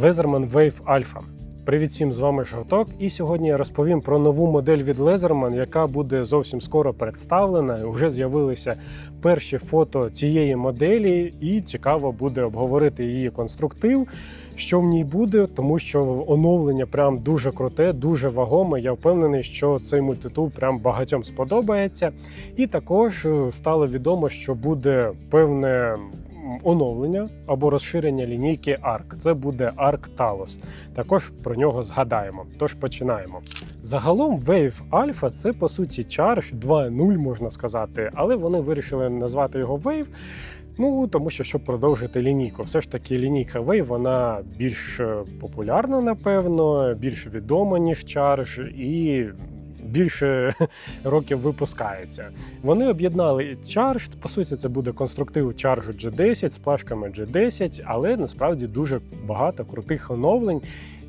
Laserman Wave Alpha. Привіт всім, з вами Жовток. І сьогодні я розповім про нову модель від Laserman, яка буде зовсім скоро представлена. Вже з'явилися перші фото цієї моделі, і цікаво буде обговорити її конструктив, що в ній буде, тому що оновлення прям дуже круте, дуже вагоме. Я впевнений, що цей мультитул прям багатьом сподобається. І також е, стало відомо, що буде певне оновлення або розширення лінійки ARC. Це буде ARC Talos. Також про нього згадаємо. Тож починаємо. Загалом Wave Alpha це по суті Charge 2.0, можна сказати, але вони вирішили назвати його Wave. Ну тому що щоб продовжити лінійку, все ж таки лінійка Wave, вона більш е, популярна, напевно, більш відома ніж Charge і. Більше років випускається. Вони об'єднали Charge, по суті, це буде конструктив Charge G10 з плашками G10, але насправді дуже багато крутих оновлень.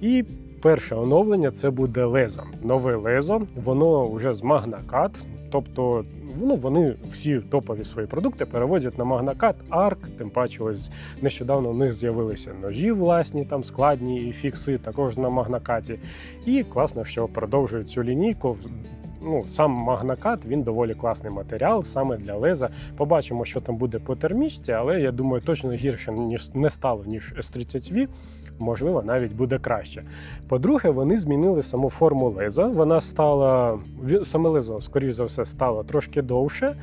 І перше оновлення це буде лезо. Нове лезо, воно вже з Magnacat, тобто ну, вони всі топові свої продукти переводять на Magnacat Arc, тим паче ось нещодавно в них з'явилися ножі власні, там складні і фікси, також на Magnacat. І класно, що продовжують цю лінійку. Ну, сам Магнакат він доволі класний матеріал саме для леза. Побачимо, що там буде по термічці, але я думаю, точно гірше ніж не стало ніж S30V. Можливо, навіть буде краще. По-друге, вони змінили саму форму леза. Вона стала саме лезо, скоріш за все, стало трошки довше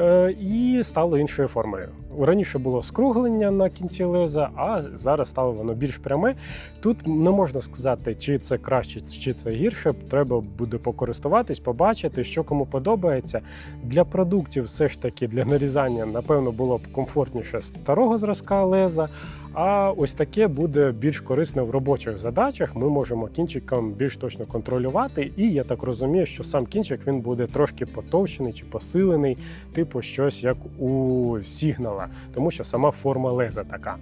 е, і стало іншою формою. Раніше було скруглення на кінці леза, а зараз стало воно більш пряме. Тут не можна сказати, чи це краще, чи це гірше. Треба буде покористуватись, побачити, що кому подобається. Для продуктів, все ж таки, для нарізання, напевно, було б комфортніше старого зразка леза. А ось таке буде більш корисне в робочих задачах. Ми можемо кінчиком більш точно контролювати. І я так розумію, що сам кінчик він буде трошки потовщений чи посилений, типу щось як у сігнала, тому що сама форма леза така.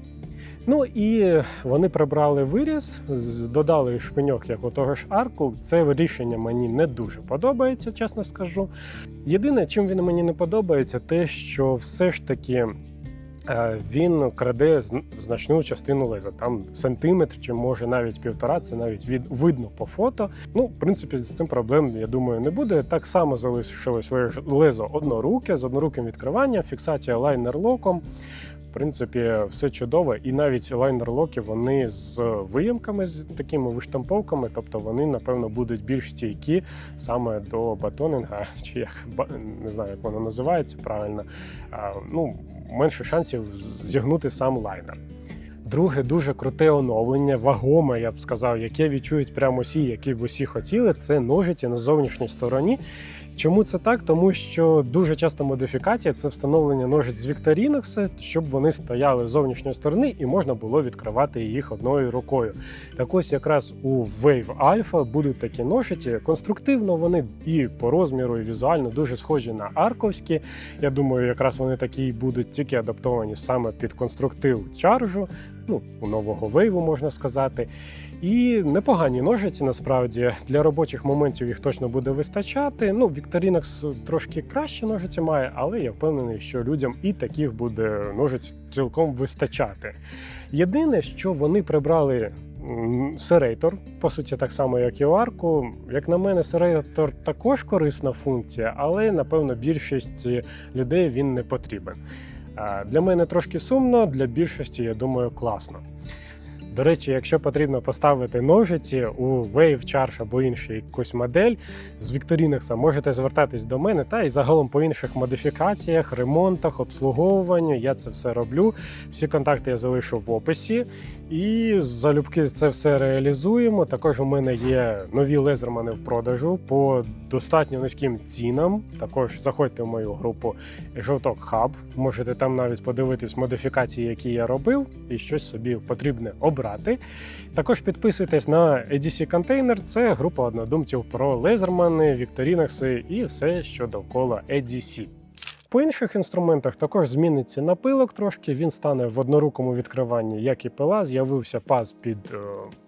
Ну і вони прибрали виріз, додали шпиньок як у того ж арку. Це рішення мені не дуже подобається, чесно скажу. Єдине, чим він мені не подобається, те, що все ж таки. Е, Він краде зн- значну частину леза, там сантиметр чи може навіть півтора. Це навіть від видно по фото. Ну, в принципі, з цим проблем я думаю не буде. Так само залишилось лезо одноруке з одноруким відкриванням, фіксація лайнер-локом. В принципі, все чудово, і навіть лайнер-локи вони з виємками, з такими виштамповками, тобто вони, напевно, будуть більш стійкі саме до батонінга, чи як не знаю, як воно називається правильно. Ну, менше шансів зігнути сам лайнер. Друге, дуже круте оновлення, вагоме, я б сказав, яке відчують прямо всі, які б усі хотіли, це ножиці на зовнішній стороні. Чому це так? Тому що дуже часто модифікація це встановлення ножиць з Victorinox, щоб вони стояли з зовнішньої сторони і можна було відкривати їх одною рукою. Так ось якраз у Wave Alpha будуть такі ножиці. Конструктивно вони і по розміру, і візуально дуже схожі на арковські. Я думаю, якраз вони такі будуть тільки адаптовані саме під конструктив чаржу, ну, у нового вейву можна сказати. І непогані ножиці насправді для робочих моментів їх точно буде вистачати. Ну, Victorinox трошки краще ножиці має, але я впевнений, що людям і таких буде ножиць цілком вистачати. Єдине, що вони прибрали серейтор, по суті, так само, як і у арку. Як на мене, серейтор також корисна функція, але напевно більшість людей він не потрібен. Для мене трошки сумно, для більшості, я думаю, класно. До речі, якщо потрібно поставити ножиці у Wave Charge або іншу якусь модель з Victorinox, можете звертатись до мене та і загалом по інших модифікаціях, ремонтах, обслуговуванню. Я це все роблю. Всі контакти я залишу в описі. І залюбки це все реалізуємо. Також у мене є нові лезермани в продажу по достатньо низьким цінам. Також заходьте в мою групу Жовток Хаб. Можете там навіть подивитись модифікації, які я робив, і щось собі потрібне обрати. Також підписуйтесь на EDC Container. Це група однодумців про лезермани, вікторінокси і все, що довкола EDC. По інших інструментах також зміниться напилок трошки. Він стане в однорукому відкриванні, як і пила. З'явився паз під е,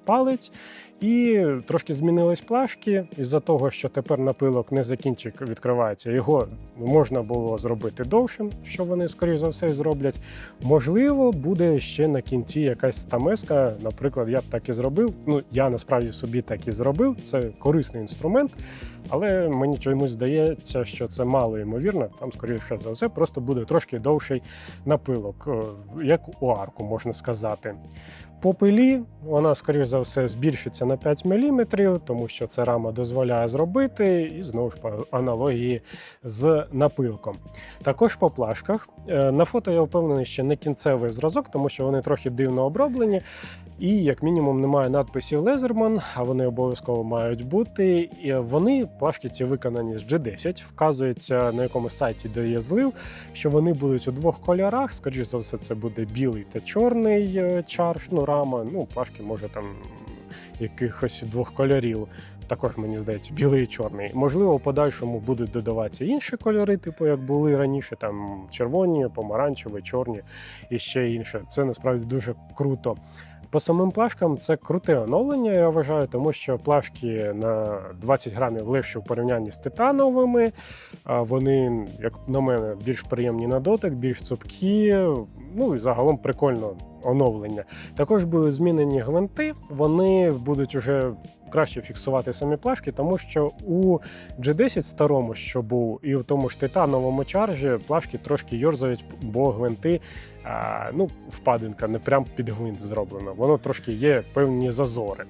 палець. І трошки змінились плашки. Із-за того, що тепер напилок не закінчик відкривається, його можна було зробити довшим, що вони, скоріш за все, зроблять. Можливо, буде ще на кінці якась стамеска. Наприклад, я б так і зробив. Ну, я насправді собі так і зробив. Це корисний інструмент, але мені чомусь здається, що це мало ймовірно. Там, скоріше за все, просто буде трошки довший напилок, е, як у арку, можна сказати. По пилі вона, скоріш за все, збільшиться на 5 мм, тому що це рама дозволяє зробити, і знову ж по аналогії з напилком. Також по плашках. Е, На фото я впевнений, що не кінцевий зразок, тому що вони трохи дивно оброблені. І, як мінімум, немає надписів Лезерман, а вони обов'язково мають бути. І вони плашки ці виконані з G10. Вказується на якомусь сайті, де є злив, що вони будуть у двох кольорах. Скоріше за все, це буде білий та чорний е, чарш, ну рама. Ну, плашки може там якихось двох кольорів. Також мені здається, білий і чорний. Можливо, в подальшому будуть додаватися інші кольори, типу як були раніше, там червоні, помаранчеві, чорні і ще інше. Це насправді дуже круто. По самим плашкам це круте оновлення, я вважаю, тому що плашки на 20 грамів легші в порівнянні з титановими. Вони, як на мене, більш приємні на дотик, більш цупкі. Ну і загалом прикольно оновлення. Також були змінені гвинти. Вони будуть уже краще фіксувати самі плашки, тому що у G10 старому, що був, і в тому ж титановому чаржі плашки трошки йорзають, бо гвинти а, ну, впадинка, не прям під гвинт зроблено. Воно трошки є певні зазори.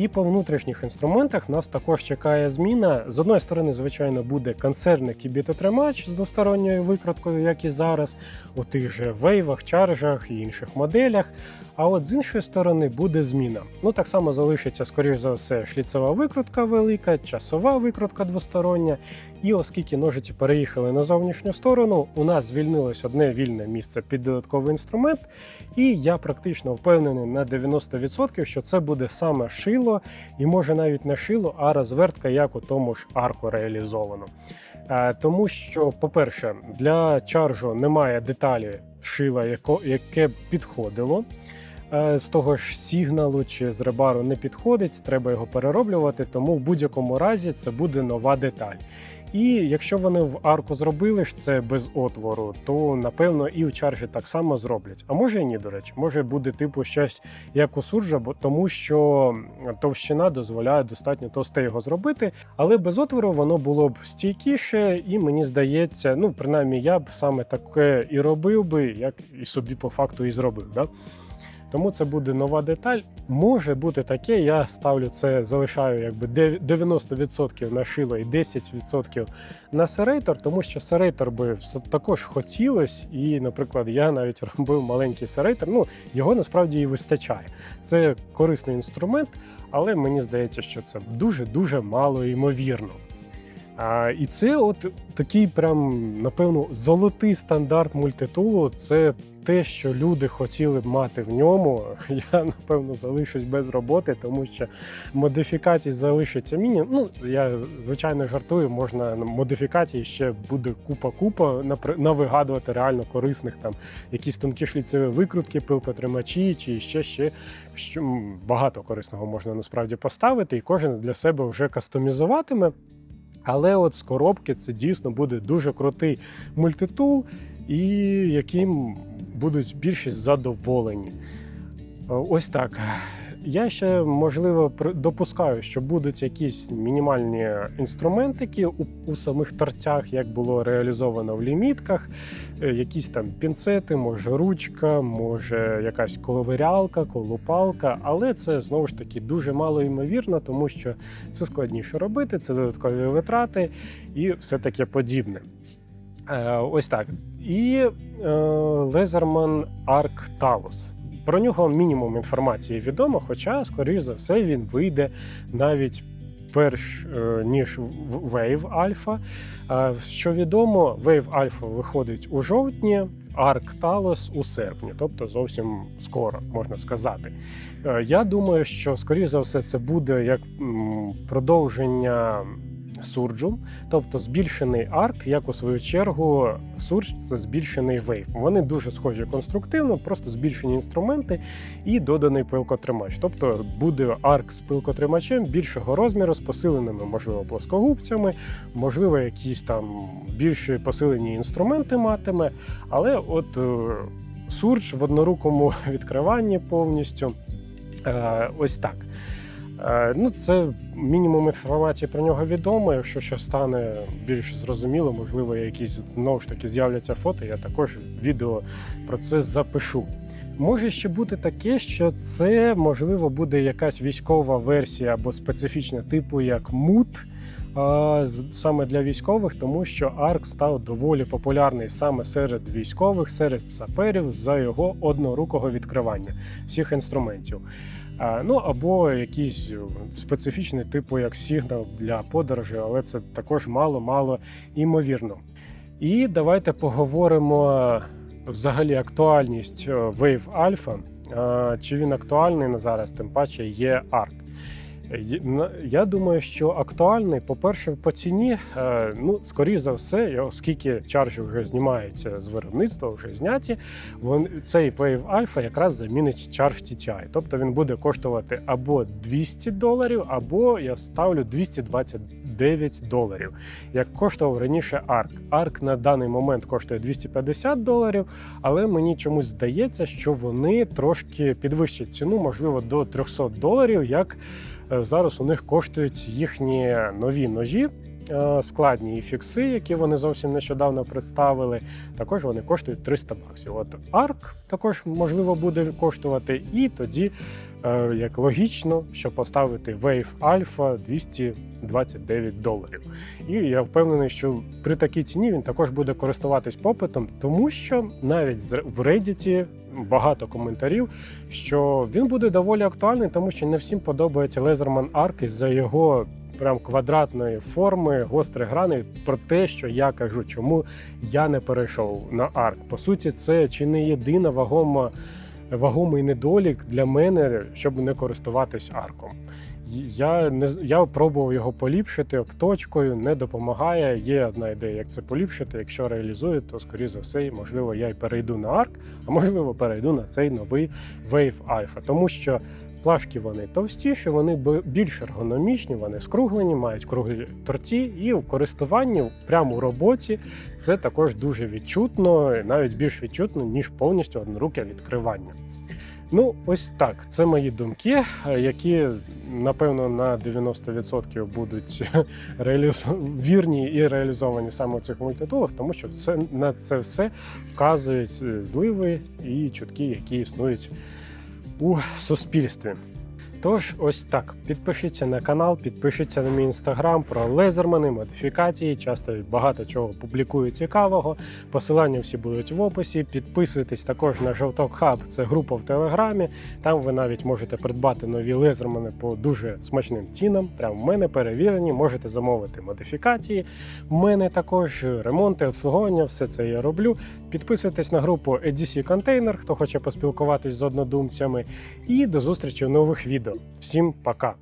І по внутрішніх інструментах нас також чекає зміна. З одної сторони, звичайно, буде концерний кібітотримач з двосторонньою викруткою, як і зараз, у тих же вейвах, чаржах і інших моделях. А от з іншої сторони буде зміна. Ну так само залишиться, скоріш за все, шліцева викрутка велика, часова викрутка двостороння. І оскільки ножиці переїхали на зовнішню сторону, у нас звільнилось одне вільне місце під додатковий інструмент. І я практично впевнений на 90%, що це буде саме шило, і може навіть не шило, а розвертка, як у тому ж арку реалізовано. Е, Тому що, по-перше, для чаржу немає деталі шила, яке б підходило. Е, З того ж сигналу чи з ребару не підходить, треба його перероблювати, тому в будь-якому разі це буде нова деталь. І якщо вони в арку зробили ж це без отвору, то напевно і у чаржі так само зроблять. А може і ні, до речі, може буде типу щось як у суржа, тому що товщина дозволяє достатньо товсте його зробити, але без отвору воно було б стійкіше, і мені здається, ну принаймні я б саме таке і робив би, як і собі по факту і зробив. Да? Тому це буде нова деталь. Може бути таке, я ставлю це, залишаю якби дев- 90% на шило і 10% на серейтор, тому що серейтор би також хотілось, і, наприклад, я навіть робив маленький серейтор. Ну його насправді і вистачає. Це корисний інструмент, але мені здається, що це дуже дуже мало ймовірно. А, і це от такий прям, напевно, золотий стандарт мультитулу. Це те, що люди хотіли б мати в ньому. Я, напевно, залишусь без роботи, тому що модифікацій залишиться мінімум. Ну, я, звичайно, жартую, можна на модифікацій ще буде купа-купа навигадувати реально корисних там якісь тонкі шліцеві викрутки, пилкотримачі чи ще ще що багато корисного можна насправді поставити, і кожен для себе вже кастомізуватиме. Але от з коробки це дійсно буде дуже крутий мультитул, і яким будуть більшість задоволені. Е, Ось так. Я ще можливо допускаю, що будуть якісь мінімальні інструментики у, у самих торцях, як було реалізовано в лімітках, Е, якісь там пінцети, може ручка, може якась ковирялка, колупалка, але це знову ж таки дуже мало ймовірно, тому що це складніше робити, це додаткові витрати і все таке подібне. Е, ось так. І е, Лезерман Arc Talos. Про нього мінімум інформації відомо, хоча, скоріш за все, він вийде навіть перш е, ніж Wave Alpha. Е, Що відомо, Wave Alpha виходить у жовтні, Arc Talos у серпні, тобто зовсім скоро, можна сказати. Е, Я думаю, що скоріш за все це буде як продовження сурджу, тобто збільшений арк, як у свою чергу, сурдж це збільшений вейв. Вони дуже схожі конструктивно, просто збільшені інструменти і доданий пилкотримач. Тобто буде арк з пилкотримачем більшого розміру, з посиленими, можливо, плоскогубцями, можливо, якісь там більш посилені інструменти матиме. Але от е, сурдж в однорукому відкриванні повністю. Е, ось так. Е, Ну, це мінімум інформації про нього відомо. Якщо щось стане більш зрозуміло, можливо, якісь знову ж таки з'являться фото. Я також відео про це запишу. Може ще бути таке, що це можливо буде якась військова версія або специфічна, типу як мут. Саме для військових, тому що ARC став доволі популярний саме серед військових, серед саперів за його однорукого відкривання всіх інструментів. Ну або якийсь специфічні, специфічний, типу як сигнал для подорожі, але це також мало-мало імовірно. І давайте поговоримо е, взагалі актуальність е, Wave Alpha. Е, Чи він актуальний на зараз, тим паче є ARC. Я думаю, що актуальний, по-перше, по ціні, е, ну, скоріш за все, оскільки чаржі вже знімаються з виробництва, вже зняті, цей Wave Alpha якраз замінить чарж TTI. Тобто він буде коштувати або 200 доларів, або я ставлю 229 доларів, як коштував раніше ARC. ARC на даний момент коштує 250 доларів, але мені чомусь здається, що вони трошки підвищать ціну, можливо, до 300 доларів, як зараз у них коштують їхні нові ножі. Е, Складні і фікси, які вони зовсім нещодавно представили, також вони коштують 300 баксів. От ARC також можливо буде коштувати, і тоді, е, як логічно, що поставити Wave Alpha 229 доларів. І я впевнений, що при такій ціні він також буде користуватись попитом, тому що навіть в Reddit багато коментарів, що він буде доволі актуальний, тому що не всім подобається Лезерман Арк із-за його прям квадратної форми, гострих граней, про те, що я кажу, чому я не перейшов на арк. По суті, це чи не єдина вагома, вагомий недолік для мене, щоб не користуватись арком. Я не я пробував його поліпшити обточкою, не допомагає. Є одна ідея, як це поліпшити. Якщо реалізую, то скоріше за все, можливо, я й перейду на арк, а можливо, перейду на цей новий Wave Alpha. Тому що плашки вони товстіші, вони більш ергономічні, вони скруглені, мають круглі торці, і в користуванні прямо у роботі це також дуже відчутно, навіть більш відчутно, ніж повністю одноруке відкривання. Ну, ось так. Це мої думки, які напевно на 90% будуть реалізу- вірні і реалізовані саме у цих мультитулах, тому що це на це все вказують зливи і чутки, які існують у суспільстві. Тож, ось так. Підпишіться на канал, підпишіться на мій інстаграм про лезермани, модифікації. Часто багато чого публікую цікавого. Посилання всі будуть в описі. Підписуйтесь також на Жовток Хаб, це група в Телеграмі. Там ви навіть можете придбати нові лезермани по дуже смачним цінам. Прямо в мене перевірені. Можете замовити модифікації. В мене також ремонти, обслуговування, все це я роблю. Підписуйтесь на групу EDC Container, хто хоче поспілкуватись з однодумцями. І до зустрічі в нових відео. Всім пока!